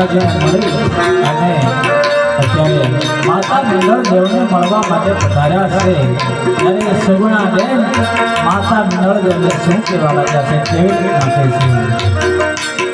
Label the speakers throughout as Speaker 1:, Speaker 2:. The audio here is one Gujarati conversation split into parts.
Speaker 1: અને
Speaker 2: અત્યારે માતા મંગળદેવને મળવા માટે પધાર્યા છે ત્યારે સુગુણાબેન માતા મંગળદેવને શું કહેવા લાગ્યા છે? કેવી રીતે છે?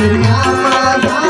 Speaker 3: સમુદાય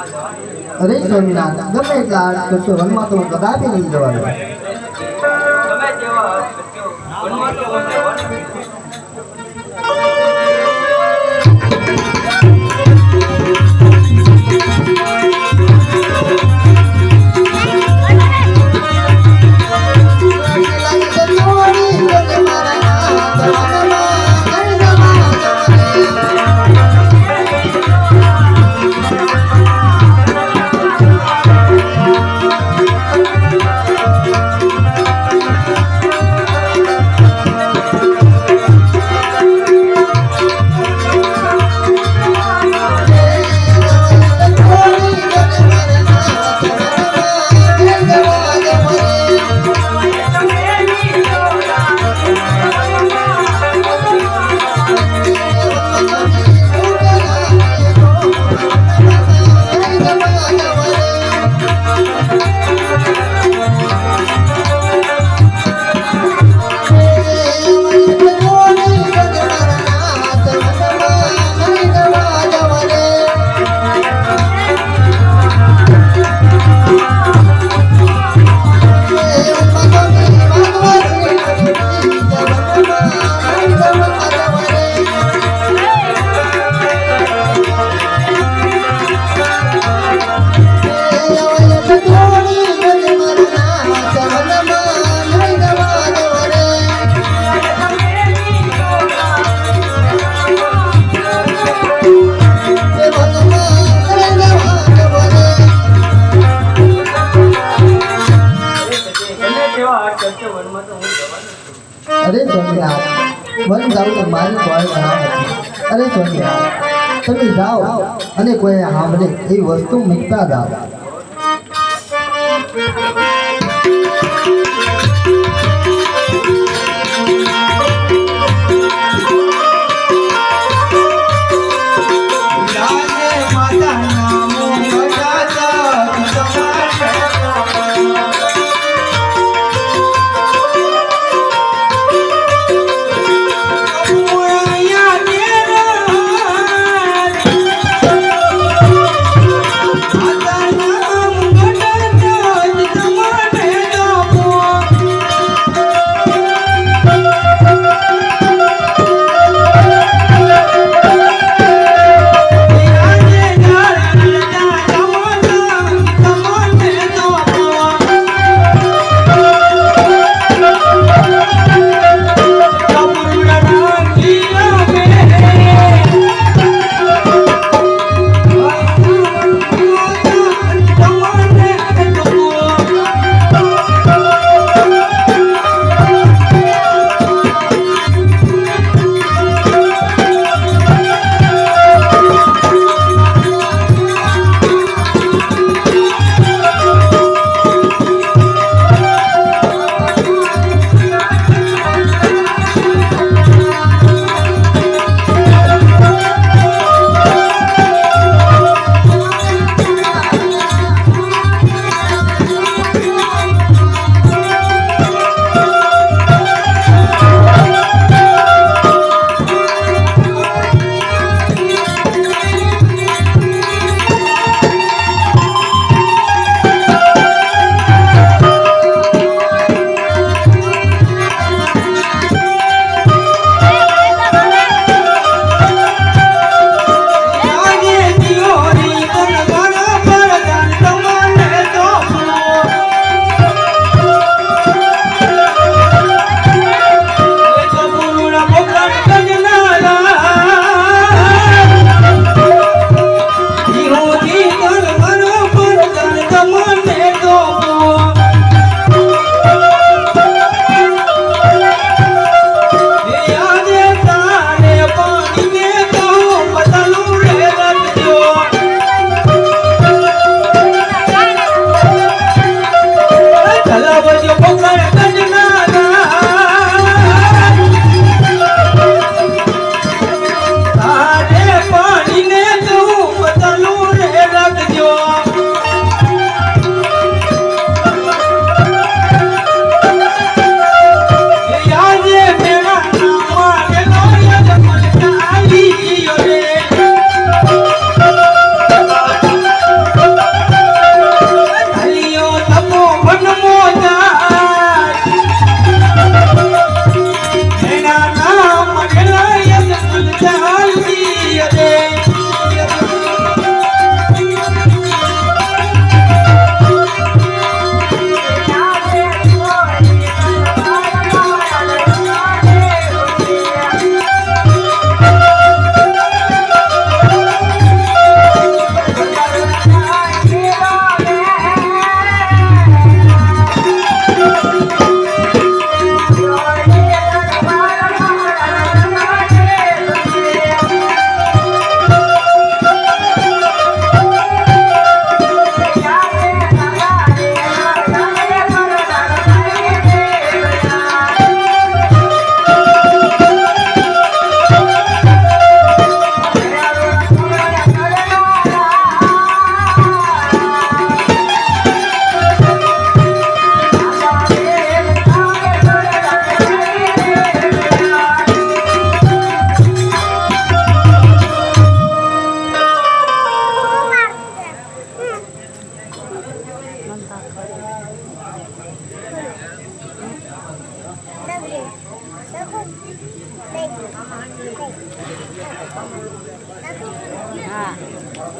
Speaker 3: અરે સ્વામિનાથ ગમે એટલા આર્ટ કરશો વનમાં તો કદાચ નહીં જવાનું. જાઓ અને કોઈ હામને એ વસ્તુ મૂકતા જાઓ.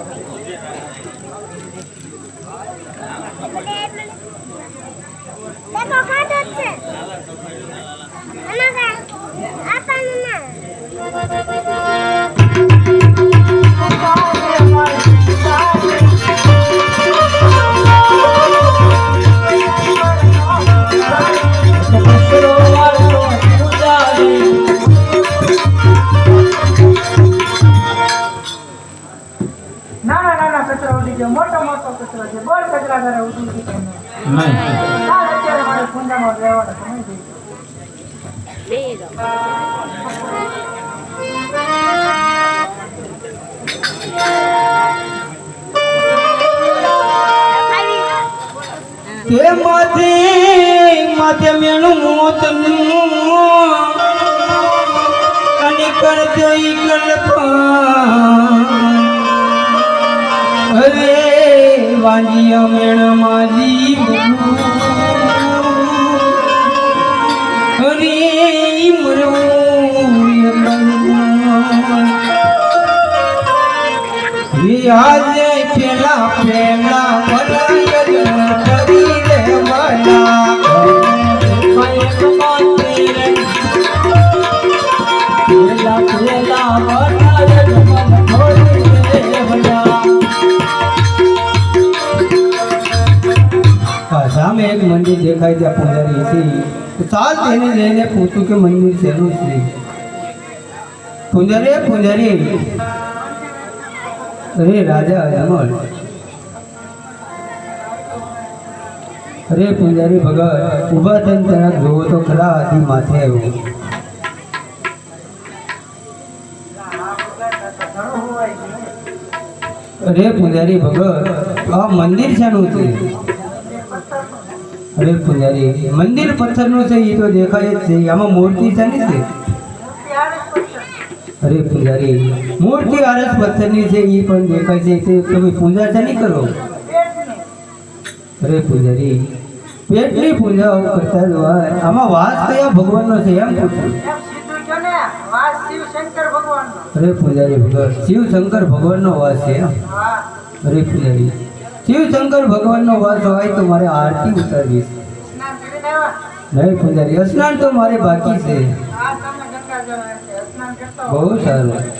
Speaker 4: 気になる。ઘરે ઉડી ગયો
Speaker 1: નહીં.
Speaker 4: ચાલ અત્યારે મારે કુંડામાં રહેવાનો સમય થઈ ગયો
Speaker 2: માથે માથે મોતનું વાંજિયા મેણ માજી મરવું આજે પેલા પેલા મનાય કરી રે દેખાય ત્યાં પૂજારી હતી. તો તેને જઈને પૂછ્યું કે મંદિર શેનું છે. પૂજારી પૂજારી. અરે રાજા અજમલ. અરે પૂજારી ભગત, ઊભા થઈને તેના જોવો તો ખરા હાથી માથે આવ્યો. અરે પૂજારી ભગત, આ મંદિર શેનું છે? અરે પૂજારી, મંદિર પથ્થરનું છે એ તો દેખાય જ છે. આમાં મૂર્તિ છે ને છે અરે પૂજારી, મૂર્તિ આરસ પથ્થરની છે એ પણ દેખાય છે. તે તમે પૂજા છે નહીં કરો? અરે પૂજારી, પેટની પૂજા કરતા જ હોય. આમાં વાસ કયા ભગવાનનો છે, એમ પૂછું. અરે પૂજારી, ભગવાન શિવ શંકર ભગવાનનો વાસ છે અરે પૂજારી શિવ શંકર ભગવાનનો વાસ હોય તો મારે આરતી ઉતારવી નહીં પૂજારી સ્નાન તો મારે બાકી છે. બહુ સારું.